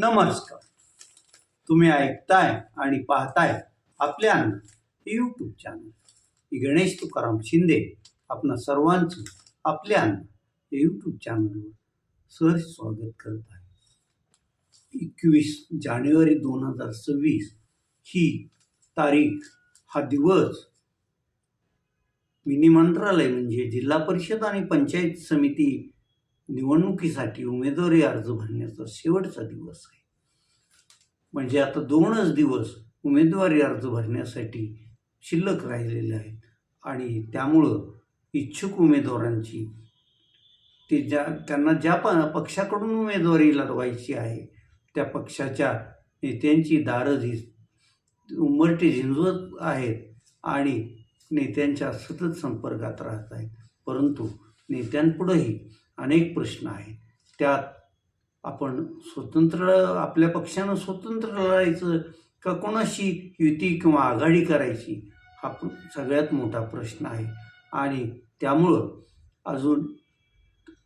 नमस्कार. तुम्ही ऐकताय आणि पाहताय आपल्या हे यूट्यूब चॅनल मी गणेश तुकाराम शिंदे. आपणा सर्वांचं आपल्या हे यूट्यूब चॅनलवर सहज स्वागत करत आहे. एकवीस जानेवारी दोन हजार सव्वीस ही तारीख हा दिवस मिनी मंत्रालय म्हणजे जिल्हा परिषद आणि पंचायत समिती निवडणुकीसाठी उमेदवारी अर्ज भरण्याचा शेवटचा दिवस आहे. म्हणजे आता दोनच दिवस उमेदवारी अर्ज भरण्यासाठी शिल्लक राहिलेले आहेत. आणि त्यामुळं इच्छुक उमेदवारांची ते ज्या त्यांना ज्या प पक्षाकडून उमेदवारी लढवायची आहे त्या पक्षाच्या नेत्यांची दारं झि उंबरटे झिंजवत आहेत आणि नेत्यांच्या सतत संपर्कात राहत आहेत. परंतु नेत्यांपुढंही अनेक प्रश्न आहेत. त्यात आपण स्वतंत्र आपल्या पक्षानं स्वतंत्र लढायचं का कोणाशी युती किंवा आघाडी करायची हा सगळ्यात मोठा प्रश्न आहे. आणि त्यामुळं अजून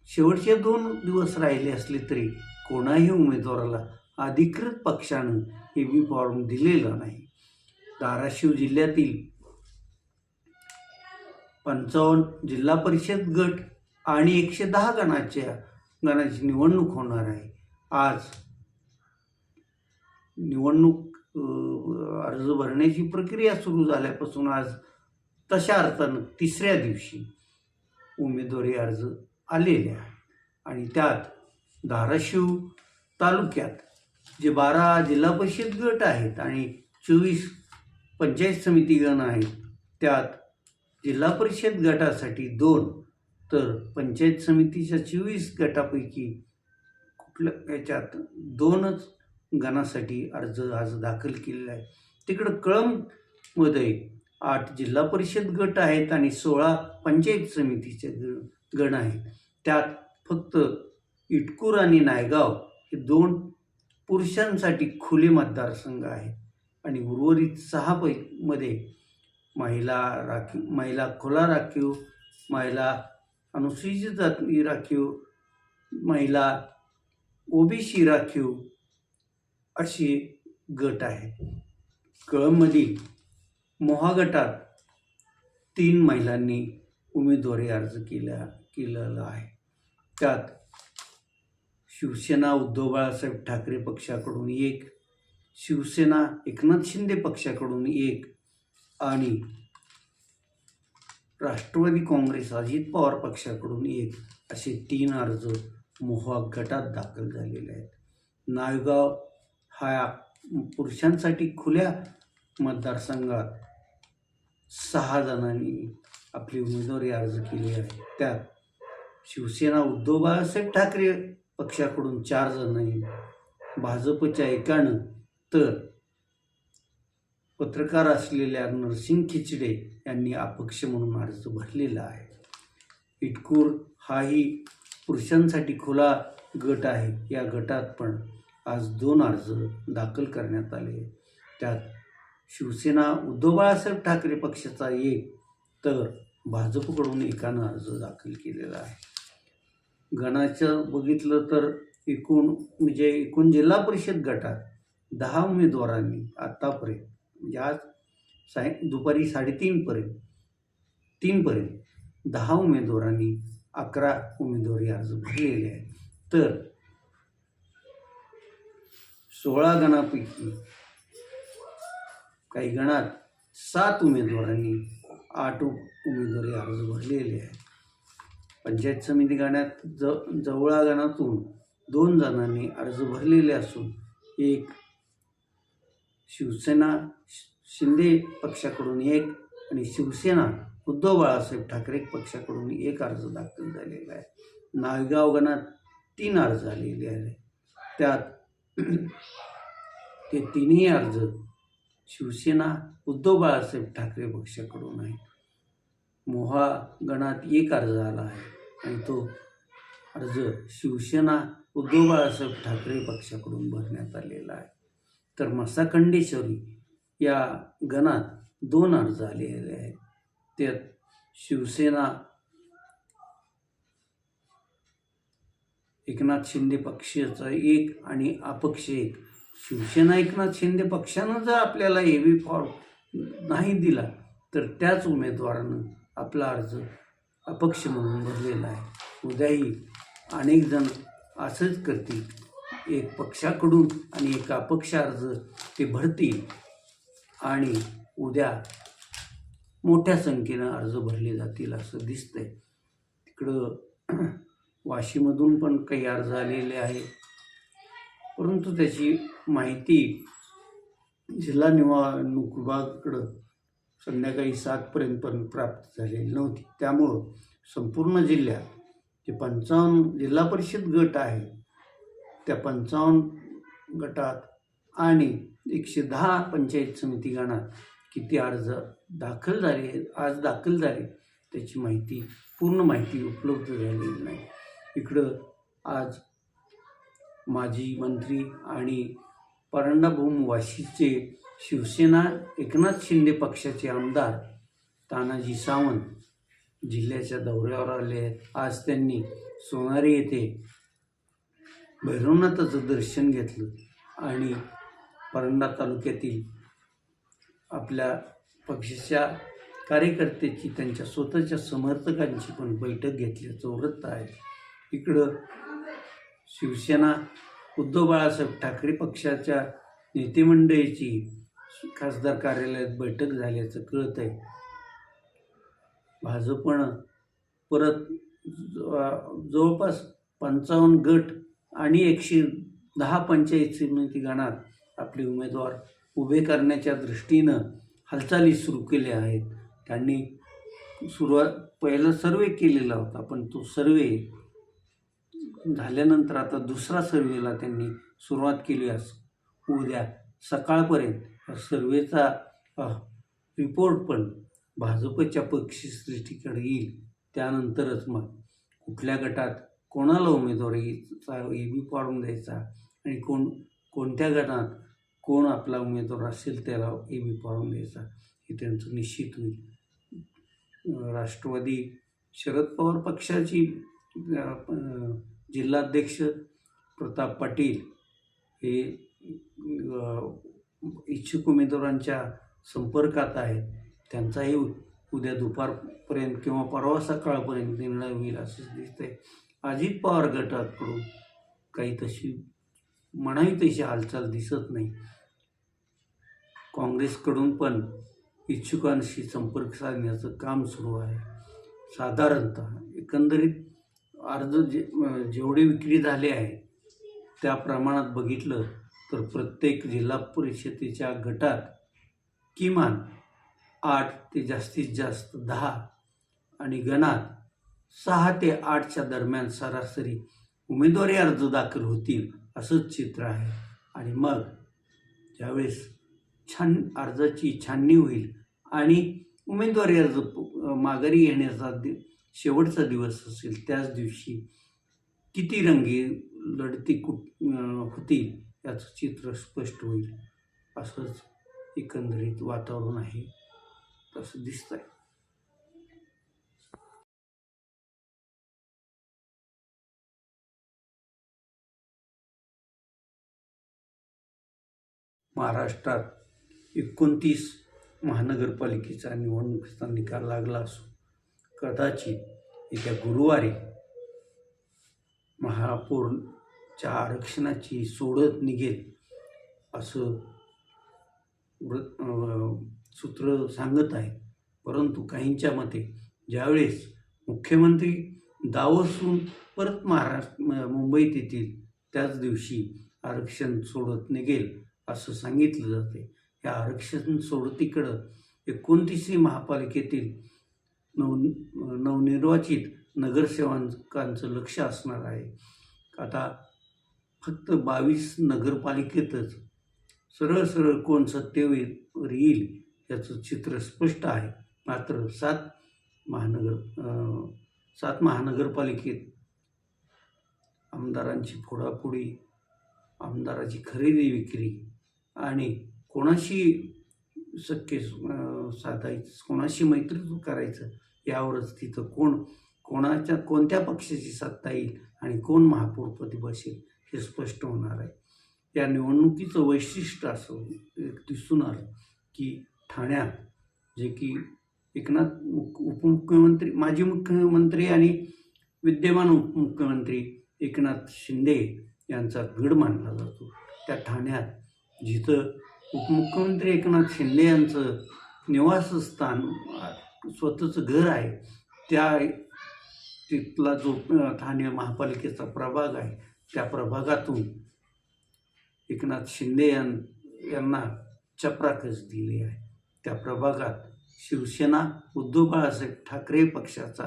शेवटचे दोन दिवस राहिले असले तरी कोणाही उमेदवाराला अधिकृत पक्षानं हे बी फॉर्म दिलेला नाही. धाराशिव जिल्ह्यातील पंचावन्न जिल्हा परिषद गट आणि एकशे दहा गणाच्या गणाची निवडणूक होणार आहे. आज निवडणूक अर्ज भरण्याची प्रक्रिया सुरू झाल्यापासून आज तशा अर्थानं तिसऱ्या दिवशी उमेदवारी अर्ज आलेले आहे आणि त्यात धाराशिव तालुक्यात जे बारा जिल्हा परिषद गट आहेत आणि चोवीस पंचायत समिती गण आहेत त्यात जिल्हा परिषद गटासाठी दोन तर पंचायत समितीच्या चोवीस गटापैकी कुठल्या याच्यात दोनच गणासाठी अर्ज आज दाखल केलेला आहे. तिकडं कळंबमध्ये आठ जिल्हा परिषद गट आहेत आणि सोळा पंचायत समितीचे ग गण आहेत. त्यात फक्त इटकूर आणि नायगाव हे दोन पुरुषांसाठी खुले मतदारसंघ आहेत. आणि उर्वरित सहा पै मध्ये महिला राखीव महिला खुला राखीव महिला अनुसूचित जाती राखीव महिला ओबीसी राखीव अशी गट आहेत कळममधील मोहा गटात तीन महिलांनी उमेदवारी अर्ज केला केलेला आहे. त्यात शिवसेना उद्धव बाळासाहेब ठाकरे पक्षाकडून एक शिवसेना एकनाथ शिंदे पक्षाकडून एक आणि राष्ट्रवादी काँग्रेस अजित पवार पक्षाकडून एक असे तीन अर्ज मोहा गटात दाखल झालेले आहेत. नायगाव हा पुरुषांसाठी खुल्या मतदारसंघात सहा जणांनी आपली उमेदवारी अर्ज केली आहे. त्यात शिवसेना उद्धव बाळासाहेब ठाकरे पक्षाकडून चार जणांनी भाजपच्या एकानं तर पत्रकार असलेल्या नरसिंग खिचडे यांनी अपक्ष म्हणून अर्ज भरलेला आहे. इटकूर हाही पुरुषांसाठी खुला गट आहे. या गटात पण आज दोन अर्ज दाखल करण्यात आले. त्यात शिवसेना उद्धव बाळासाहेब ठाकरे पक्षाचा एक तर भाजपकडून एकानं अर्ज दाखल केलेला आहे. गणाचं बघितलं तर एकूण म्हणजे एकूण जिल्हा परिषद गटात दहा उमेदवारांनी आत्तापर्यंत म्हणजे आज साय दुपारी साडेतीनपर्यंत तीनपर्यंत दहा उमेदवारांनी अकरा उमेदवारी अर्ज भरलेले आहेत. तर सोळा गणापैकी काही गणात सात उमेदवारांनी आठ उमेदवारी अर्ज भरलेले आहेत. पंचायत समिती गणात ज जवळा गणातून दोन जणांनी अर्ज भरलेले असून एक शिवसेना शि- शिंदे पक्षाकडून एक आणि शिवसेना उद्धव बाळासाहेब ठाकरे पक्षाकडून एक अर्ज दाखल झालेला आहे. नायगाव गणात तीन अर्ज आलेले आहेत. त्यात ते तिन्ही अर्ज शिवसेना उद्धव बाळासाहेब ठाकरे पक्षाकडून आहे मोहा गणात एक अर्ज आला आहे आणि तो अर्ज शिवसेना उद्धव बाळासाहेब ठाकरे पक्षाकडून भरण्यात आलेला आहे. तर मसाखंडेश्वरी या गणात दोन अर्ज आलेले आहेत. त्यात शिवसेना एकनाथ शिंदे पक्षाचा एक आणि अपक्ष एक. शिवसेना एकनाथ शिंदे पक्षानं जर आपल्याला ए बी फॉर्म नाही दिला तर त्याच उमेदवारानं आपला अर्ज अपक्ष म्हणून भरलेला आहे. उद्याही अनेक जण असंच करतील. एक पक्षाकडून आणि एका अपक्ष अर्ज ते भरतील आणि उद्या मोठ्या संख्येनं अर्ज भरले जातील असं दिसतंय. तिकडं वाशीमधून पण काही अर्ज आलेले आहे परंतु त्याची माहिती जिल्हा निवडणूक विभागाकडं संध्याकाळी सातपर्यंत पण प्राप्त झालेली नव्हती. त्यामुळं संपूर्ण जिल्ह्यात जे पंचावन्न जिल्हा परिषद गट आहे त्या पंचावन्न गटात आणि एकशे दहा पंचायत समिती गणात किती अर्ज दाखल झाले आहेत आज दाखल झाले त्याची माहिती पूर्ण माहिती उपलब्ध झालेली नाही. इकडं आज माजी मंत्री आणि परंडाभूम वाशीचे शिवसेना एकनाथ शिंदे पक्षाचे आमदार तानाजी सावंत जिल्ह्याच्या दौऱ्यावर आले आहेत. आज त्यांनी सोनारी येथे भैरवनाथाचं दर्शन घेतलं आणि परंडा तालुक्यातील आपल्या पक्षाच्या कार्यकर्त्याची त्यांच्या स्वतःच्या समर्थकांची पण बैठक घेतल्याचं वृत्त आहे. इकडं शिवसेना उद्धव बाळासाहेब ठाकरे पक्षाच्या नेतेमंडळीची खासदार कार्यालयात बैठक झाल्याचं कळत आहे. भाजपनं परत जवळपास पंचावन्न गट आणि एकशे दहा पंचायत समिती गणात आपले उमेदवार उभे करण्याच्या दृष्टीनं हालचाली सुरू केल्या आहेत. त्यांनी सुरुवात पहिला सर्वे केलेला होता पण तो सर्वे झाल्यानंतर आता दुसरा सर्वेला त्यांनी सुरुवात केली अस उद्या सकाळपर्यंत सर्वेचा रिपोर्ट पण भाजपच्या पक्षश्रेष्ठीकडे येईल. त्यानंतरच मग कुठल्या गटात कोणाला उमेदवारीचा ए बी फॉर्म द्यायचा आणि कोण कोणत्या गटात कोण आपला उमेदवार असेल त्याला ए बी फॉर्म द्यायचा हे त्यांचं निश्चित होईल. राष्ट्रवादी शरद पवार पक्षाची जिल्हाध्यक्ष प्रताप पाटील हे इच्छुक उमेदवारांच्या संपर्कात आहेत. त्यांचाही उ- उद्या दुपारपर्यंत किंवा परवा सकाळपर्यंत निर्णय होईल असंच दिसतंय. अजित पवार गटाकडून काही तशी म्हणावी तशी हालचाल दिसत नाही. काँग्रेसकडून पण इच्छुकांशी संपर्क साधण्याचं काम सुरू आहे. साधारणतः एकंदरीत अर्ज जे जेवढे विक्री झाले आहे त्या प्रमाणात बघितलं तर प्रत्येक जिल्हा परिषदेच्या गटात किमान आठ ते जास्तीत जास्त दहा आणि गणात सहा ते आठच्या दरम्यान सरासरी उमेदवारी अर्ज दाखल होतील असंच चित्र आहे. आणि मग ज्यावेळेस छान अर्जाची छाननी होईल आणि उमेदवारी अर्ज माघारी येण्याचा दि शेवटचा दिवस असेल त्याच दिवशी किती रंगी लढती कुठ होतील याचं चित्र स्पष्ट होईल. असंच एकंदरीत वातावरण आहे. तसं दिसतंय. महाराष्ट्रात एकोणतीस महानगरपालिकेचा निवडणुकीचा निकाल लागला असून कदाचित येत्या गुरुवारी महापौरच्या आरक्षणाची सोडत निघेल असं वृ- सूत्र सांगत आहे परंतु काहींच्या मते ज्यावेळेस मुख्यमंत्री दावसून परत महाराष्ट्र मुंबईत येतील त्याच दिवशी आरक्षण सोडत निघेल. असं सांगितलं जाते. या आरक्षण सोडतीकडं एकोणतीसही महापालिकेतील नव नवनिर्वाचित नगरसेवकांचं लक्ष असणार आहे. आता फक्त बावीस नगरपालिकेतच सरळ सरळ कोण सत्तेवर येईल याचं चित्र स्पष्ट आहे. मात्र सात महानगर सात महानगरपालिकेत आमदारांची फोडाफोडी आमदाराची खरेदी विक्री आणि कोणाशी सख्य साधायचं कोणाशी मैत्री करायचं यावरच तिथं कोण कोणाच्या कोणत्या पक्षाची सत्ता येईल आणि कोण महापौरपदी बसेल हे स्पष्ट होणार आहे. या निवडणुकीचं वैशिष्ट्य असं दिसून आलं की ठाण्यात जे की एकनाथ मुख उपमुख्यमंत्री माजी मुख्यमंत्री आणि विद्यमान उपमुख्यमंत्री एकनाथ शिंदे यांचा गड मानला जातो. त्या ठाण्यात जिथं उपमुख्यमंत्री एकनाथ शिंदे यांचं निवासस्थान स्वतःचं घर आहे त्या तिथला जो ठाणे महापालिकेचा प्रभाग आहे त्या प्रभागातून एकनाथ शिंदे यां यांना चपराकस दिली आहे. त्या प्रभागात शिवसेना उद्धव बाळासाहेब ठाकरे पक्षाचा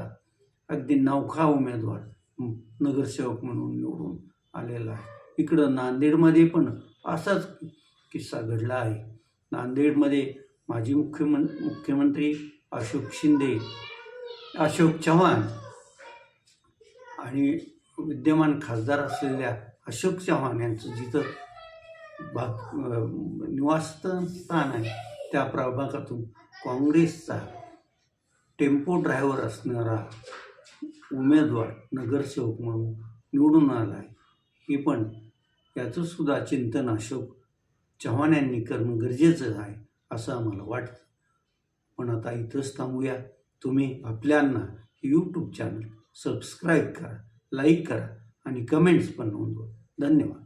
अगदी नौखा उमेदवार नगरसेवक म्हणून निवडून आलेला आहे. इकडं नांदेडमध्ये पण असाच किस्सा घडला आहे. नांदेडमध्ये माजी मुख्यमं मुख्यमंत्री अशोक शिंदे अशोक चव्हाण आणि विद्यमान खासदार असलेल्या अशोक चव्हाण यांचं जिथं भाग निवासस्थान आहे त्या प्रभागातून काँग्रेसचा टेम्पो ड्रायव्हर असणारा उमेदवार नगरसेवक म्हणून निवडून आला आहे. हे पण याचंसुद्धा चिंतन अशोक चव्हाण यांनी करणं गरजेचं आहे असं आम्हाला वाटतं. पण आता इथंच थांबूया. तुम्ही आपल्यांना यूट्यूब चॅनल सबस्क्राईब करा लाईक करा आणि कमेंट्स पण नोंदवा. धन्यवाद.